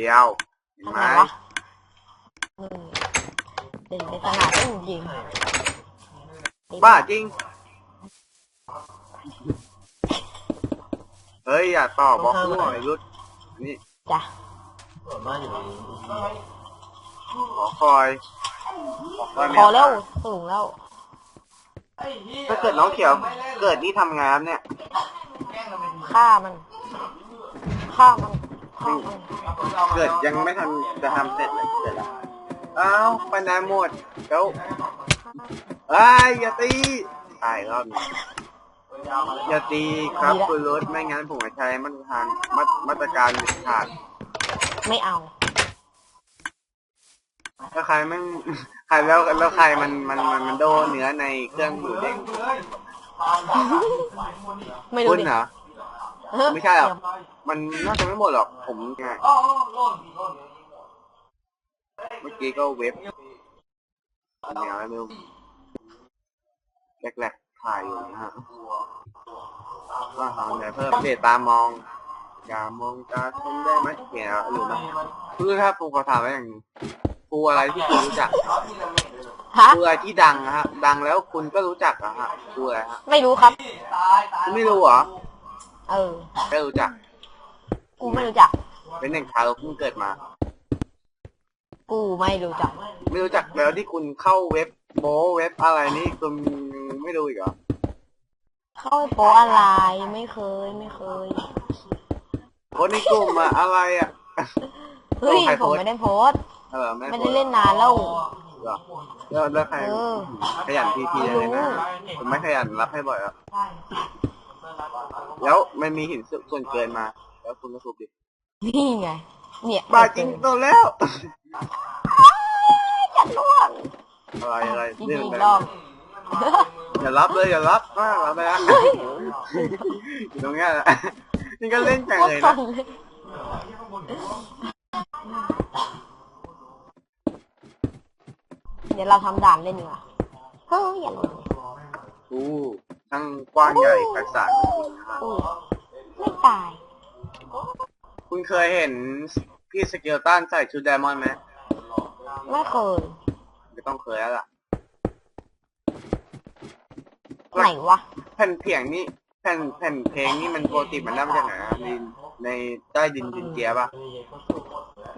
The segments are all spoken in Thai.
คุณรู้คนเดียวเห็นทำไหมไมวะอืมเด่นเป็นขนาดต้องยิงบ้าจริง เฮ้ย อย่าต่อบล็อกกูหน่อยรุดนี่จ้ะส่วนมากอยู่ในขอคอยขอคอยพอแล้วสูงแล้วถ้าเกิดน้องเขียว เกิดนี่ทำงานเนี่ย ฆ่ามันฆ่ามันฆ่ามั นเกิดยังไม่ทันจะทำเสร็จเลยเสร็จแล้วอ้าวไปไหนหมดเดี๋ยวไอ้ยอย่าตีตายรอบนี้อย่าตีครับคุณรถไม่งั้นผมจะใช้มาตรฐานมามาตรการเด็ดขาดไม่เอาถ้าใครไม่ใครแล้วแล้วใครมันมันมันมันโดนเนื้อในเครื่องหมูเด้งไม่รู้คุณดิเหรอเออ ไม่ใช่หรอกมันน่าจะไม่หมดหรอก ผมไงเมื่อกี้ก็เว็บแนวอะไรไม่รู้แรกๆถ่ายอยู่นะฮะว่าหาไหนเพิ่มเดตามองอย่ามองตาชมได้ไหมเขียนหรือไม่คือถ้าปูขอถามไว้อย่างหนึงปูอะไรที่คุณรู้จักฮะปูอะไรที่ดังนะฮะ ดังแล้วคุณก็รู้จักอะฮะปูอะไรฮะไม่รู้ครับคุณไม่รู้เหรอ เออ ไม่รู้จัก กูไม่รู้จัก เป็นหนึ่งทารกเพิ่งเกิดมา กูไม่รู้จัก ไม่รู้จักแล้วที่คุณเข้าเว็บโมเว็บอะไรนี่คุณไม่รู้อีกเหรอ เข้าไปโปะอะไรไม่เคยไม่เคย คนในกลุ่มอะอะไรอะ เฮ้ย ใครผโพมสต์ไม่ได้โพสต์เออไม่ไม่ได้เล่นนานแล้ว เหรอแล้วแล้วใครเออ ขยันทีทีเลยนะไม่รู้ผมไม่ขยันรับให้บ่อยอะ แล้วมันมีหินส่วนเกินมา แล้วคุณก็ทุบดิ นี่ไง เนี่ยบ้าจริงโตแล้วจะล่วงอะไรอะไรจริงเรื่องๆอีอะกไรรอบอย่ารับเลยอย่ารับมากรับไปแล้วอยู่ตรงเนี้ยแหละนี่ก็เล่นจังโคตเลรยฟันะนเลยเดี๋ยวเราทำด่านเล่นดีกว่าเฮ้ยอย่าลงเลยอู้ ทั้งกว้างใหญ่ไพศาลอุ้ยไม่ตาย คุณเคยเห็นพี่สเกลตันใส่ชุดไดมอนด์ไหมไม่เคยไม่ต้องเคยแล้วล่ะไหนวะ แผ่นเสียงนี่แผ่นแผ่นเพลงนี่มันปกติมันได้มาจากไหนอะในในใต้ดินดินเจียป่ะ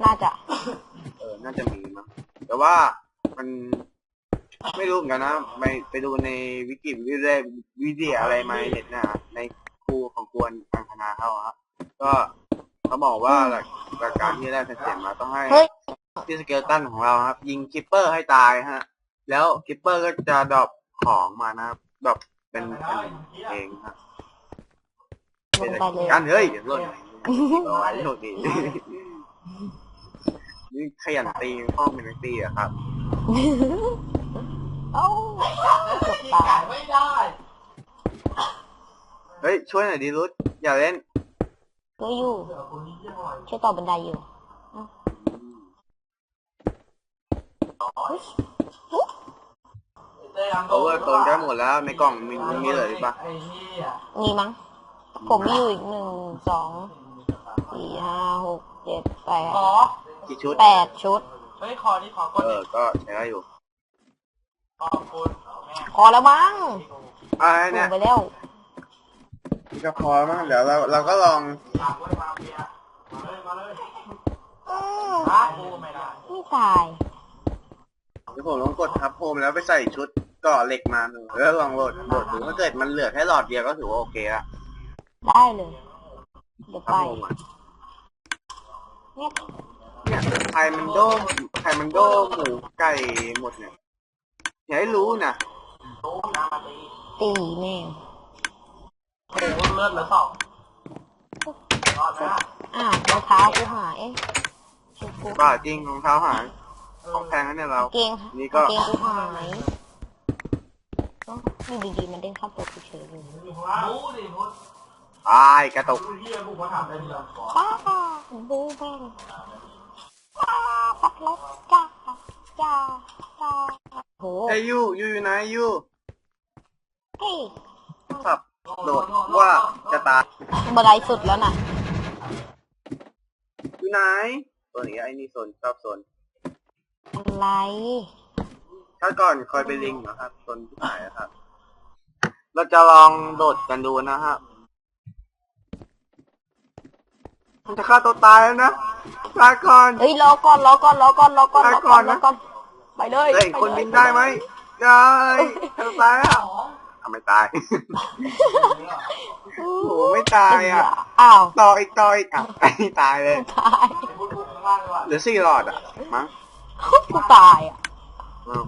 น่าจะ เออ น่าจะมีมั้งแต่ว่ามัน ไม่รู้เหมือนกันนะไปไปดูในวิกิวิดีวิดีอะไรมาในเน็ตนะฮะในครูของควรทางคณะเขาอะฮะก็เขาบอกว่าหลักหลักการที่ได้แผ่นเสียงมาต้องให้เฮ้ยที่สเกลตันของเราครับ ยิงคิปเปอร์ให้ตายฮะ แล้วคิปเปอร์ก็จะดรอปของมานะครับดรอปเป็นเป็นเองครับลงไปเลยกันเฮ้ยเดี๋ยวหล่นร้อยโชคดีนี่ขยันตีห้องเป็นนักตีอะครับ เอ้าเกือบตายไม่ได้ เฮ้ย ช่วยหน่อยดิรุดอย่าเล่นก็อยู่ช่วยต่อบันไดอยู่เอ้าเฮ้ยโอเวอร์โตนได้หมดแล้วในกล่องมีมีเหลือหรือปะไอ้เหี้ยมีมั้ง ผมมีอยู่อีกหนึ่งสองสี่ห้าหกเจ็ดแปดขอกี่ชุดแปดชุด เฮ้ย ขอนี่ขอกดเออ ก็ใช้ได้อยู่ขอบคุณแม่ พอแล้วมั้งอะไรลเนี่ยงไปแล้วก็พอมั้งเดี๋ยวเราเราก็ลองฝากไว้มาเฟียมาเลยมาเลยอืมฮะกูไม่ได้ไม่ตายเดี๋ยวผมลองกดทับโฮมแล้วไปใส่ชุดเกาะเหล็กมาหนึ่งแล้วลองโหลดโหลดดูถ้าเกิดมันเหลือแค่หลอดเดียวก็ถือว่าโอเคละได้เลย เดี๋ยวทัไปบโฮมอะเนี่ยเนี่ยไข่มันโดมไข่มันโดมหมูไก่หมดเนี่ย อย่าให้รู้นะรู้นะมาตีตีแม่งโอ้โหเลือดเหลือสองรอดนะอ้าวรองเท้ากูหายชุดกูบ้าจริงรองเท้าหายของแพงนะเนี่ยเรา เกงนี่ก็เกงกูหายเอ้าอยู่ดีๆมันเด้งเข้าตัวกูเฉยเลยรู้ดิพุทธตายกระตุกเฮียกูมาถามได้เดือนก่อนป้าบูแม่งป้าปักรถจ้า จ้าจ้าโหเฮ้ยยูยูอยู่ไหนยูเฮ้ยสับโดดว่าจะตายบันไดสุดแล้วน่ะ อยู่ไหนตัวนี้ไอ้นี่โซนชอบโซนอะไร ถ้าก่อนเคยไปลิงนะครับโซนที่ไหนนะครับ เราจะลองโดดกันดูนะครับ มันจะฆ่าตัวตายแล้วนะลาก่อน เฮ้ยรอก่อนรอก่อนรอก่อนรอก่อนรอก่อนไปก่อนรนะอก่อนไปเลยเฮ้ยปคนเลยบินได้ไหมยายฆ่าตัวตายแล้วทำไมตายอู้โอ้โหไม่ตายอะ อ้าวต่ออีกต่ออีกอะไอ้นี่ตายเลยตายเหลือสี่หลอดอะ มั้งกูตายอะอ้าว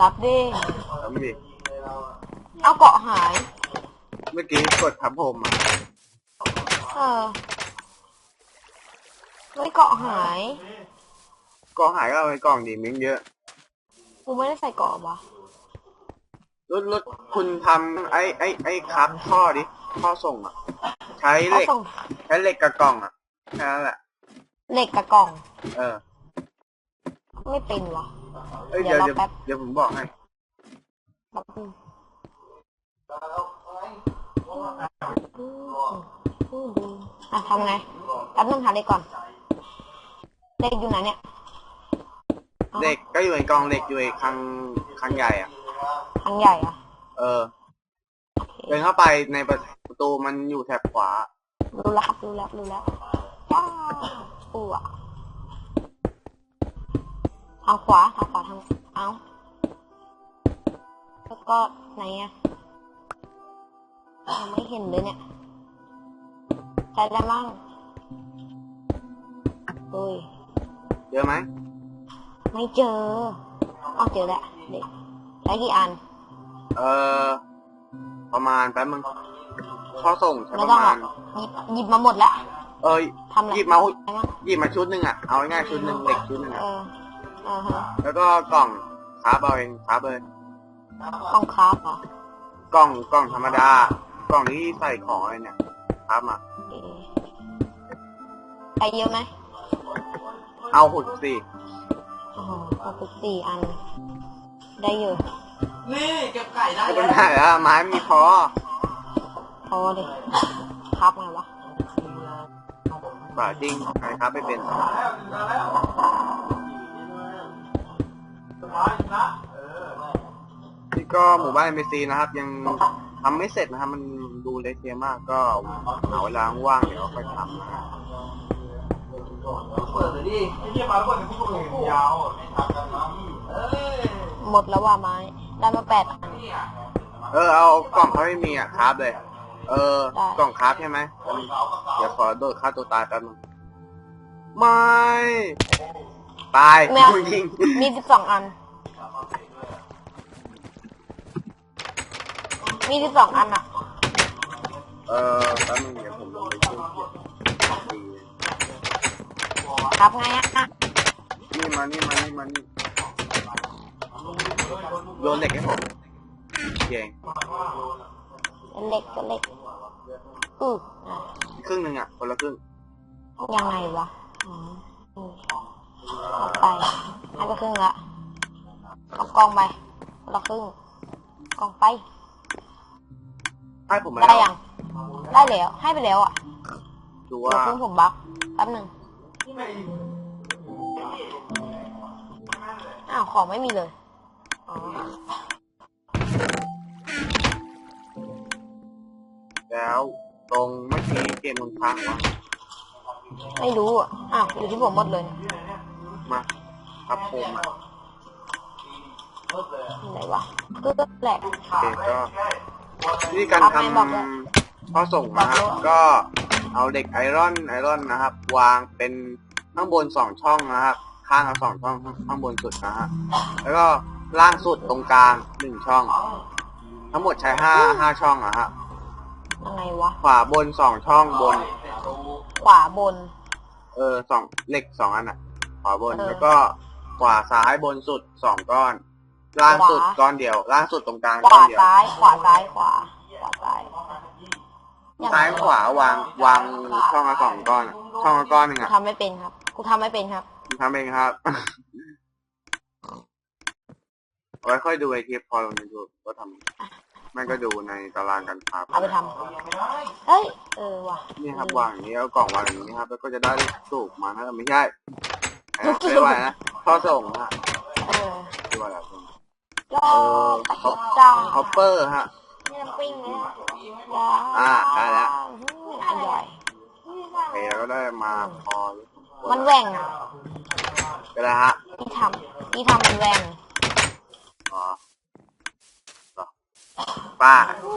รับดิทำดิ เอาเกาะหาย เมื่อกี้กดทับผมอะ เออเฮ้ยเกาะหาย กล่องหายก็เอาไปกล่องดีมิ้งเยอะ กูไม่ได้ใส่เกาะวะรถรถคุณทำไอ้ไอ้ไอ้ครับท่อดิท่อส่งอะ ใช้เหเขาล็กส่งใช้เหล็กกับกล่องอะแค่นั้นแหละ เหล็กกับกล่อง เออไม่เป็นวะ เอ้ยเดี๋เดี๋ยยววรอเดี๋ยวแป๊บ เดี๋ยวผมบอกให้ แป๊บนึง อะทำไงแป๊บนึงหาเหล็กก่อนเหล็กอยู่ไหนเนี่ยอ๋อเหล็กก็อยู่ในกล่องเหล็กอยู่ในคลังคลังใหญ่อะอันใหญ่อะ เออโอเคเดินเข้าไปในประตูมันอยู่แถบขวา รู้แล้วครับรู้แล้วรู้แล้วจ้าปูอะทางขวาทางขวาทางเอาแล้วก็ไหนอะยังไม่เห็นเลยเนี่ย ใช้ได้บ้างเฮ้ย เจอไหมไม่เจอเอาเจอแล้วเด็กใช้กี่อัน เออ ประมาณแป๊บมึงท่อส่งใช้ไม่ประต้องหรมาอณกหยิบหยิบมาหมดแล้ว เอ้ยทำอะไร หยิบมาใช่ไหมหยิบมาชุดหนึ่งอะ เอาง่ายๆชุดหนึ่งเหล็กชุดหนึ่งเออะ อเออฮะแล้วก็กล่องคราบเอาเองคราบเลยกล่องคราฟเหรอกล่องกล่องธรรมดา กล่องที่ใส่ของอะไรเนี่ย คราบมาโอเคใช้เยอะไหมเอาหุดสิโอ้โหหกสิบสี่อัน ได้เยอะนี่เก็บไก่ได้ไม่เป็นไรแล้วไม้มีพอ พอดิครับไงวะป่าจริงใครครับไม่เป็น นี่ก็หมู่บ้านเอ็มซีนะครับ ยังทำไม่เสร็จนะครับ มัน ดูเละเทะมากก็หาเวลาว่างๆเดี๋ยวค่อยทำนะฮะเปิดเลยดิไอ้เหี้ยมาแล้วเปิดกันทุกคนยาวไม่ทำกันนะเอ้ยหมดแล้วว่าไม้ได้มาแปดอันเออเอากล่องเขาไม่มีอะครับเลย เออได้กล่องครับใช่ไหมเดี๋ยวขอโดดฆ่าตัวตายแป๊บนึงไม่ตายไม่เอาจริงมีสิบสองอัน มีสิบสองอันอะเออแป๊บนึงเดี๋ยวผมลงไปช่วยเกียร์ครับไงอะนี่มานี่มานี่มานี่โยนเหล็กให้ผมเก่งเล็กก็เล็กอืออะครึ่งหนึ่งอะคนละครึ่งยังไงวะอ๋ออืมเอาไปให้ไปครึ่งละเอากล้องไปคนละครึ่งกล้องไปให้ผมมาได้แล้วยัง ได้แล้ว ให้ไปแล้วอะดูเดี๋ยว่าวครึ่งผมบักแป๊บหนึ่งอ้าวของไม่มีเลยอ๋อแล้วตรงเมื่อกี้เกมมันค้างวะไม่รู้อะอ้าวอยู่ที่ผมหมดเลย มาครับผมอะไหนวะคือแหลกโอเคก็วิธีการครับทไม่บอกเลยำ ข้อส่งนะครับบอกเลยก็เอาเหล็กไอรอนไอรอนนะครับ วางเป็นข้างบนสองช่องนะครับ ข้างละสองช่องข้างบนสุดนะฮะแล้วก็ล่างสุดตรงกลางหนึ่งช่อง ทั้งหมดใช้ห้าห้าช่องอะฮะยังไงวะ ขวาบนสองช่องบน ขวาบน เออสองเหล็กสองอันอะ ขวาบนเออ แล้วก็ขวาซ้ายบนสุดสองก้อน ล่างสุดขวาก้อนเดียว ล่างสุดตรงกลางขก้อวานเดียว ซ้าย ขวาซ้ายขวาขวาซ้าย งไงซ้ายขวาวางวางช่องละสองก้อนอะช่องละก้อนหนึ่งกูอะทำไม่เป็นครับ กูทำไม่เป็นครับ ทำเองครับเอาไว้ค่อยดูไอเทปพอลงยูทูบก็ทไม่ก็ดูในตารางการค้าเอาไปทำเฮ้ย เออว่ะนี่ครับวางอย่างนี้แล้วกล่องวางอย่างนี้ครับ แล้วก็จะได้ลูกสูบมานะไม่ใช่นะไม่ไหวนะท่อส่งฮะเออที่ว่าอะไรรอปะจิจ้าฮอปเปอร์ฮะ นี่น้ำปิ้งเลยอ่าได้แล้วอร่อยโอเคแล้วก็ได้มาพอมันแหว่งไปแล้วฮะที่ทำที่ทำมันแหว่งอ๋อป้ารู้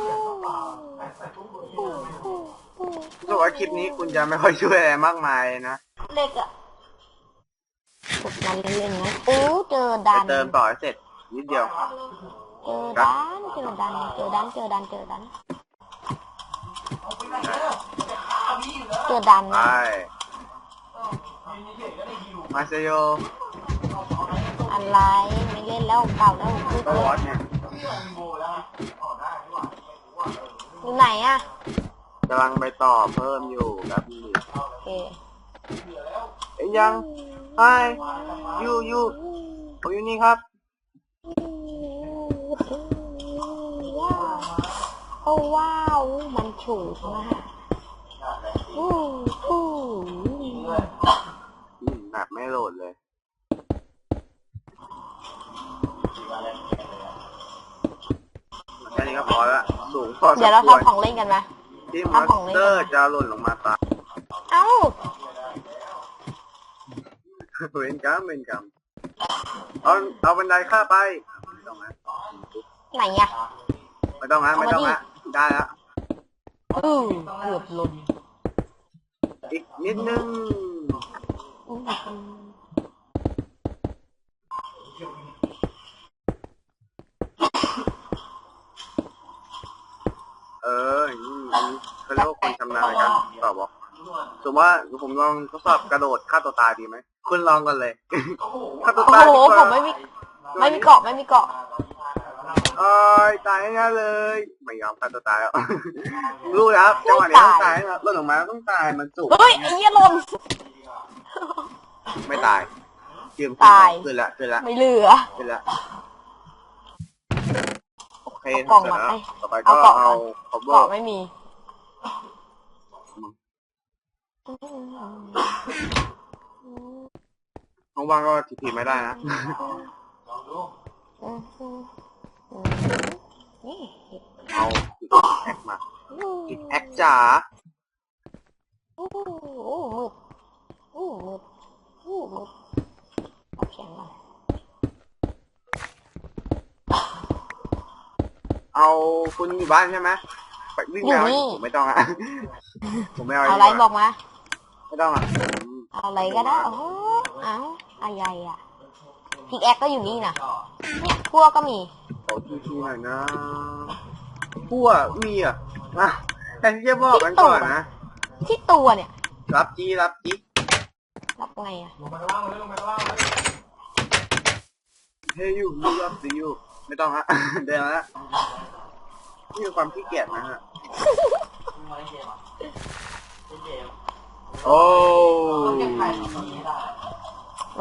สึกว่าคลิปนี้คุณจะไม่ค่อยช่วยอะไรมากมายนะเล็กอะฝึกมันเล่นๆนะอู้เจอดันเติมต่อเสร็จนิดเดียว เจอดันเจอดันเจอดันเจอดันเจอดันเจอดันไปนะมาเซโยอะไรไม่เล่นแล้วเก่าแล้วคือตัววอตเนี่ยอยู่ไหนอะกำลังไปต่อเพิ่มอยู่ครับพี่โอเคเอ้ยยังไฮยูยูผมอยู่นี่ครับ ว้าว โอ้ว้าว มันถูกมากอู้อู้อืมแบบไม่โหลดเลย แค่นี้ก็พอละสูงพอสมเดี๋ยวเราควรทำของเล่นกันไหม ที่มอนทำของสเล่นเตอร์จะหล่นลงมาตายเอ้า เวนกรรมเวนกรรมเอาเอาบันไดข้าไป ไม่ต้องนะไหนอะไม่ต้องนะไม่ต้องนะ ได้แล้วอือเกือบหล่นอีกนิดนึงอู้เอออย่างนี้อย่างนี้เขาเรียกว่าคนชำนาญในการตอบบอกสมมติว่าผมลองทดสอบกระโดดฆ่าตัวตายดีไหมคุณลองกันเลยฆ่าตัวโอ้ตายโหดีกว่าผมไม่มี ไม่มีเกาะไม่มีเกาะ เอ้ยตายง่ายๆเลยไม่ ยอมฆ่าตัวตายแล้วรู้แล้วจังหวะนี้ต้องตายนะหล่นออกมาต้องตายมันสูงเฮ้ยไอ้เหี้ยหล่นไม่ตายยืมตาย ขึ้นละขึ้นละไม่เหลือขึ้นละโอเคเอากล่องเสร็จมาแล้วให้ต่อไปเอาก็กล่องมา เอา cover เกาะไม่มีว่างๆก็ทีพีไม่ได้นะ นี่ เอาแอคมาติดแอคจ๋าโอ้โอ้มืดโอ้มืดโอ้มืดเอาเขียนก่อนเอาคุณอยู่บ้านใช่ไหมไปวิ่งไปเอาผมไม่ต้องอะผมไม่เอาเอาอะไรดีกบว่าอกมา ไม่ต้องอะเอาอะไรก็ได้โอ้โหเอาอะไรอะพิกแอคก็อยู่นี่นะเนี่ยพวกก็มีขอทีทีหน่อยนะ พั่วมีอะนะแต่ที่จะบอกกันก่อนนะ ที่ตัวเนี่ย รับจีรับจีรับไงอะลงไปข้างล่างเลยลงไปข้างล่างเลยเฮ้ยยูยูรับจียูไม่ต้องฮะเดินมาแล้วนี่คือความขี้เกียจนะฮะโอ้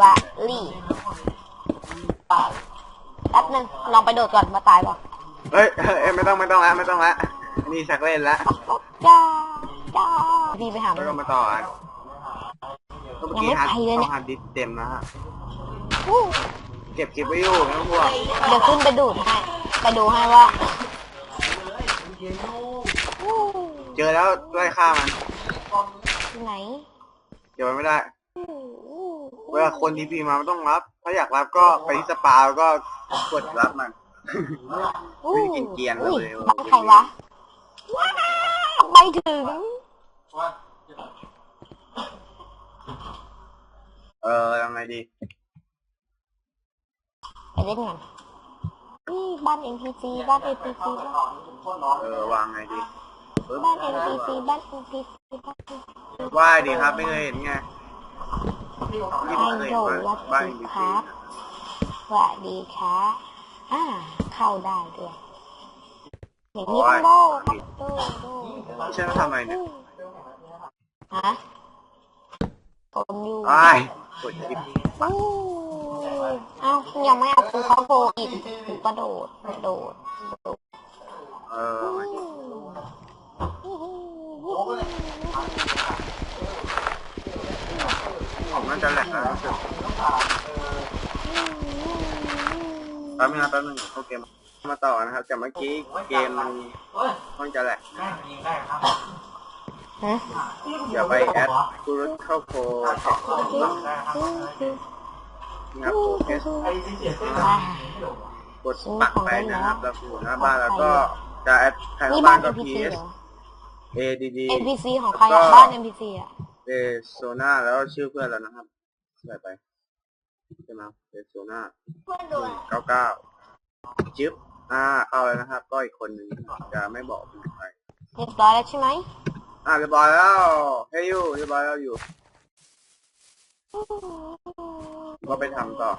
วาลี่แป๊บนึงลองไปโดดก่อนมาตายเปล่ะ เฮ้ยเฮ้ยไม่ต้องไม่ต้องละไม่ต้องละอันนี่ชักเล่นละจ้าจ้าพี่ไปหามัไม่น ต้องมาต่ออันเมื่อกี้ยังไม่ฮาร์ดไปเลยเนี่ยฮาร์ดดิสก์เต็มนะฮะอู้เก็บคลิปไว้อยู่ไม่ต้องห่วงเดี๋ยวขึ้นไปดูดให้ ไปดูให้ว่าอู้เจอแล้วไล่ฆ่ามันที่ไหนเดี๋ยวมันไม่ได้ อู้อู้เวลาคนดีพีมามันต้องรับ ถ้าอยากรับก็ไปที่สปาแล้วก็กดรับมัน อู้ไม่ได้กินเกรียนเลยอุ้บ้านใครวะว้าวไปถึง เออยังไงดี ไปเล่นกันนี่บ้าน NPC บ้าน NPC บ้านเออวางไงดีปึ๊บบ้าน NPC บ้าน NPC บ้านว่ายดีครับไม่เคยเห็นไงไอนี่ไม่เคยโดเห็นวัดบ้านดีดีครับสวัสดีครับ อ่าเข้าได้ด้วยอย่างนี้ต้องโดโดโดไม่ใช่ต้องทำอะไรเนี่ยฮะกดอยู่ไอ้ายกดคลิปอู้เอ้ายังไม่เอาครูเขาโผล่อีกกูกระโดดกระโดดกระโดดเอออมาดิผมน่าจะแหลกแล้วรู้สึก แป๊บนึงนะแป๊บนึงเข้าเกมมาต่อนะครับจากเมื่อกี้เกมมันเฮ้ยค่อนจะแหลกแม่งยิงได้ครับฮะเดี๋ยวไปแอดกูรุเข้าโคแท็กได้ครับนะครับโปรเกสไอ้ที่เสียเส้นอ่ากดปักไปนะครับแล้วอยู่หน้าบ้านแล้วก็จะแอดใครนี่เข้าบ้าบ้านนก็ NPC PS เหรอ ADD NPC ของใครอะบ้าน NPC อะเอโซนาแล้วชื่อเพื่อนแล้วนะครับใส่ไป ใช่ไหมเอโซนาเก้าเก้าจิ๊บอ่าเข้าแล้วนะครับ ก็อีกคนหนึ่งจะไม่บอกเป็นใครเรียบร้อยแล้วใช่ไหมอ่าเรียบร้อยแล้วเฮ้ยอยู่เรียบร้อยแล้วอยู่ ก็ไปทำต่อ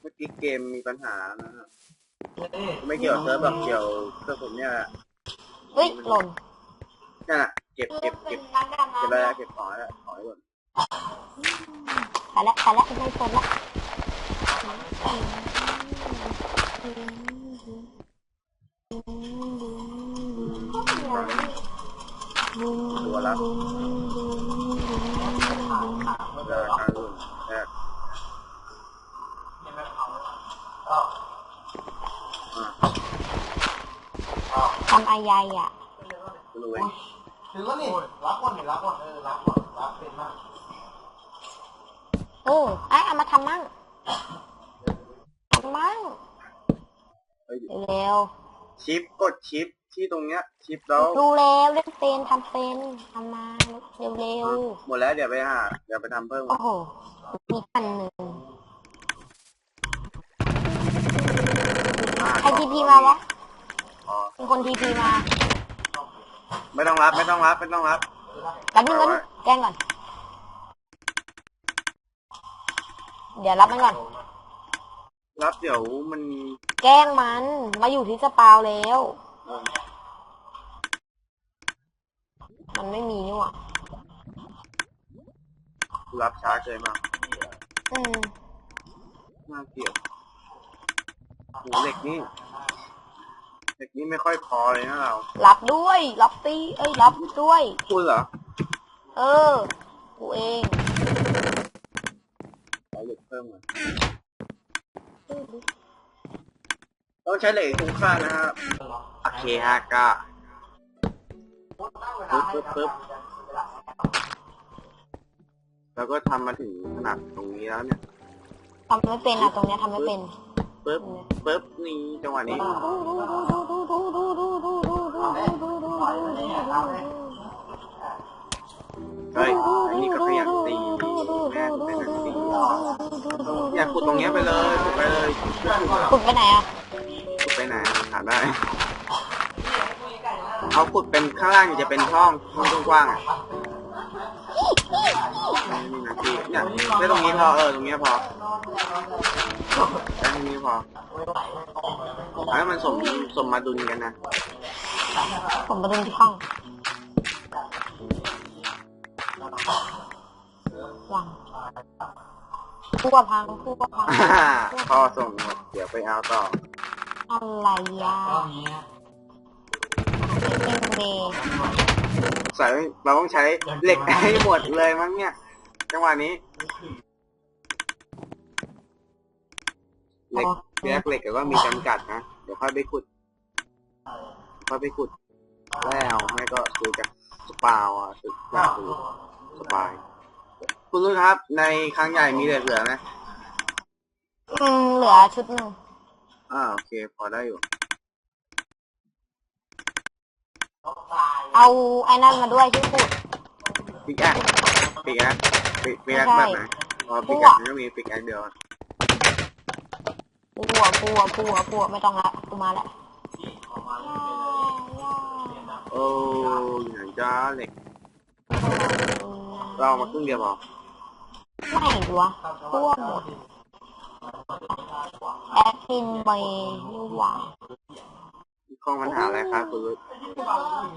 เมื่อกี้เกมมีปัญหานะครับไม่เกี่ยวกับเซิร์ฟแบบเกี่ยวเครื่องผมเนี่ยแหละเฮ้ยหล่นนั่นแหละเก็บเก็บเก็บเก็บไปแล้วเก็บของแล้วของไว้ก่อน ไปแล้วไปแล้วไม่สนละตัวละเวลาการรุ่นแรกอ่าทำอายายอะคุณรู้ไหมถึงแล้วนี่รับก่อนนี่รับก่อนเออรับก่อนรับเป็นมาก เออไอ้เอามาทำมั่งทำมั่งเฮ้ยเร็วชิปกดชิปที่ตรงเนี้ย ชิปแล้วๆดูแล้วเล่นเป็นทำเป็นทำมาเร็วหมดแล้วเดี๋ยวไปหาเดี๋ยวไปทำเพิ่มๆโอ้โหมีอันหนึ่งใครทีพีมาวะอ๋อเป็นคนทีพีมา ไม่ต้องรับไม่ต้องรับไม่ต้องรับแป๊บนึงก่อนแกล้งก่อน เดี๋ยวรับมันก่อน รับเดี๋ยวมันแกล้งมัน มาอยู่ที่สปาวแล้ว เออมันไม่มีนี่หว่ารับช้าเกินมากอืม น่าเกลียดโหเหล็กนี่เหล็กนี่ไม่ค่อยพอเลยนะเรารับด้วย รับตี เอ้ย รับด้วย คุณเหรอ เออ กูเอง เอาเหล็กเพิ่มมาต้องใช้เหล็กคุ้มค่านะครับโอเคฮะก็ปึ๊บปึ๊บปึ๊บแล้วก็ทำมาถึงขนาดตรงนี้แล้วเนี่ยทำไม่เป็นอะตรงเนี้ยทำไม่เป็นปึ๊บปึ๊บนี่จังหวะนี้ เฮ้ยอันนี้ก็ขยันตีแม่งเป็นนักตีอยากขุดตรงเนี้ยไปเลยขุดไปเลยขุดไปไหนอะขุดไปไหนถามได้เขาขุดเป็นข้างล่างจะเป็นห้องห้องกว้างๆอะนี่นะพี่เนี่ยได้ตรงนี้พอเออตรงนี้พอได้ตรงนี้พอให้มันสมสมมาดุลกันนะผมมาดูที่ห้อง หวังคู่กับพังคู่กับพังพ่อส่งหมดเดี๋ยวไปเอาต่อ อะไรอะเป็นเมย์ใส่เราต้องใช้เหล็กให้หมดเลยมั้งเนี่ย จังหวะนี้เหล็กแยกเหล็กก็มีจำกัดนะ เดี๋ยวค่อยไปขุด ค่อยไปขุดแล้วไม่ก็ซื้อจากสปาวอะซื้อจาซื้อ สปาย คุณรู้ครับ ในครั้งใหญ่มีเหลือเหลือไหมอืมเหลือชุดหนึ่งอ่าโอเค พอได้อยู่ เอาไอ้นั่นมาด้วยที่ขุดปิกแอคปิกแอคปิกแอคไม่แบบใช่ไหนอ๋อปิกแอคมันก็มีปิกแอคเดียวปัวปัวปัวปัวไม่ต้องละกูมาแล้วโอ้ยไหนจ้าเหล็ก เราเอามาครึ่งเดียวพอไม่ดูวะปัวหมดแอดมินไปนี่หว่าข้องปัญหาอะไรครับคุณรุต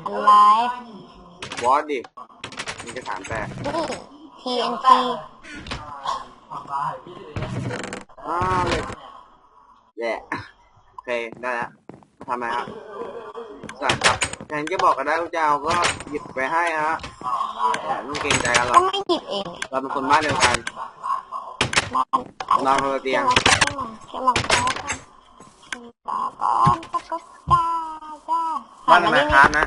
อะไรวอสดิมีกระถามแต่นี่ TNT อ้าวเลยแย่เค ได้แล้วทำไมครับสั่งกับ แทนจะบอกก็ได้ว่าจะเอาก็หยิบไปให้ฮะแต่ไม่ต้องเกรงใจกันหรก็อกไม่หยิบเองเนี่ยเราเป็นคนบ้านเดียวกันนอนนอนคนละเตียงแค่มองแค่มองแค่ตาก่อนตาก็จ้าจ้าบ้านหัในนไมมาค์ดิคราฟนะ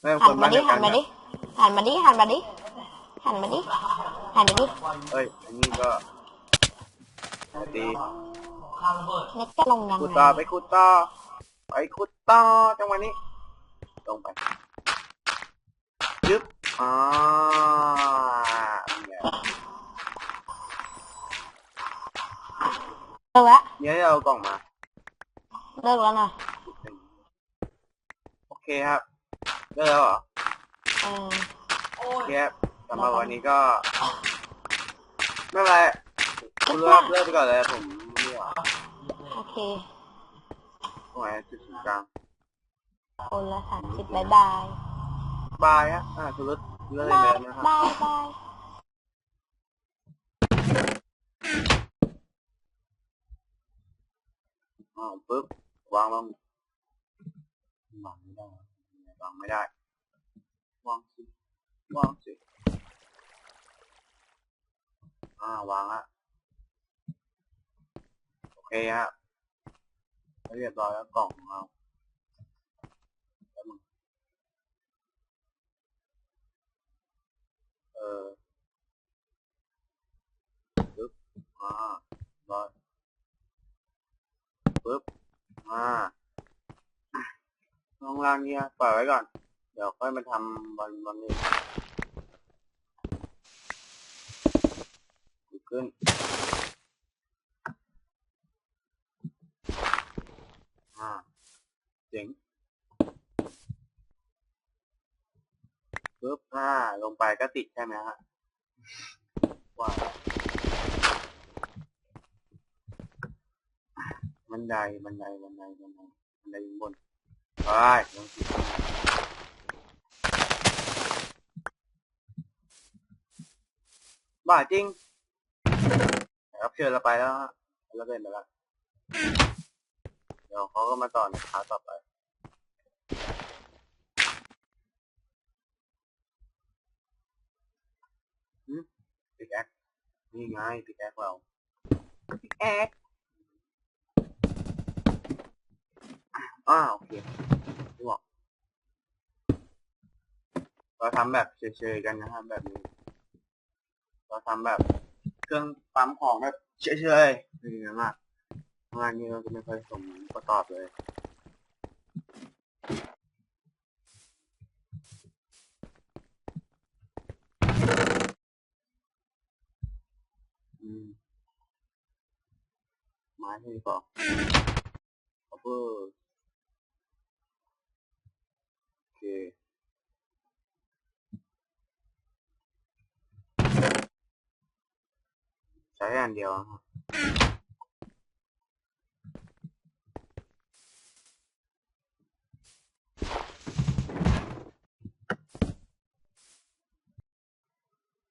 ไม่เป็นคหันนมาบ้านดิเดียวหักันนมาดิหันมาดิหันมาดิหันมาดิหันมาดิเอ้ยอันนี้ก็ดีข้างระเบิดเน็ตจะลงยังขุดไงต่อไปขุดต่อไปขุดต่อจังหวะนี้ ลงไปยึบอ่าเนี่ยเลิกแล้วเนี่ยที่เราเอากล่องมา เลิกแล้วนะโอเคครับได้แล้วเหรอเออโอ้โอยเคครับสำหรับวันนี้ก็ไม่เป็นไรคุณเลิกเลิกไปก่อนเลยผมไม่ไหวโอเคตรงไหนจุดศูนย์กลาง คนละสามสิบบายบายบายฮะอ่าคุณเลิกเลิกบาเลยนะครับบายบายอ่าปึ๊บวางลงวางไม่ได้วางไม่ได้วางสิวางสิอ่าวางละโอเคฮะเรียบร้อยแล้วกล่องของเราแล้วมึงเออปึ๊บอ่าร้อยปึ๊บมาลองล่างเนี่ยปล่อยไว้ก่อน เดี๋ยวค่อยมาทำบอลบอลนี้ขึ้นอ่าเจ๋ง ปึ๊บอ่าลงไปก็ติดใช่ไหมฮะว้าวบันไดบันไดบันไดบันไดบันไดบนไปลงสิบ้าจริงแขกรับเชิญเราไปแล้วฮะเราเดินไปแล้ว เดี๋ยวเขาก็มาต่อในคาต่อไปปิกแอค นี่ไงปิกแอคเราปิกแอคอ้าวโอเคบอกเราทำแบบเฉยๆกันนะครับแบบนี้ เราทำแบบเครื่องปั๊มของแบบเฉยๆไม่มีอะมากงานนี้เราจะไม่ค่อยสมประกอบเลย อืม ไม้ให้ดีกว่อบเบอร์โอเคใช้อันเดียวครับ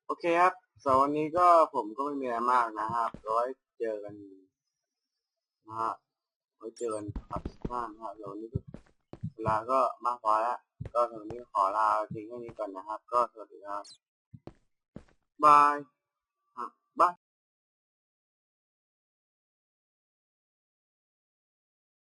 โอเคครับสำหรับวันนี้ก็ผมก็ไม่มีอะไรมากนะครับร้อยเจอกัน นะฮะไว้เจอกันครับหน้านะครับเดี๋ยวนี้ก็เวลาก็มากพอแล้ว ก็ถึงนี้ขอลาทิ้งแค่นี้ก่อนนะครับ ก็สวัสดีครับบายบาย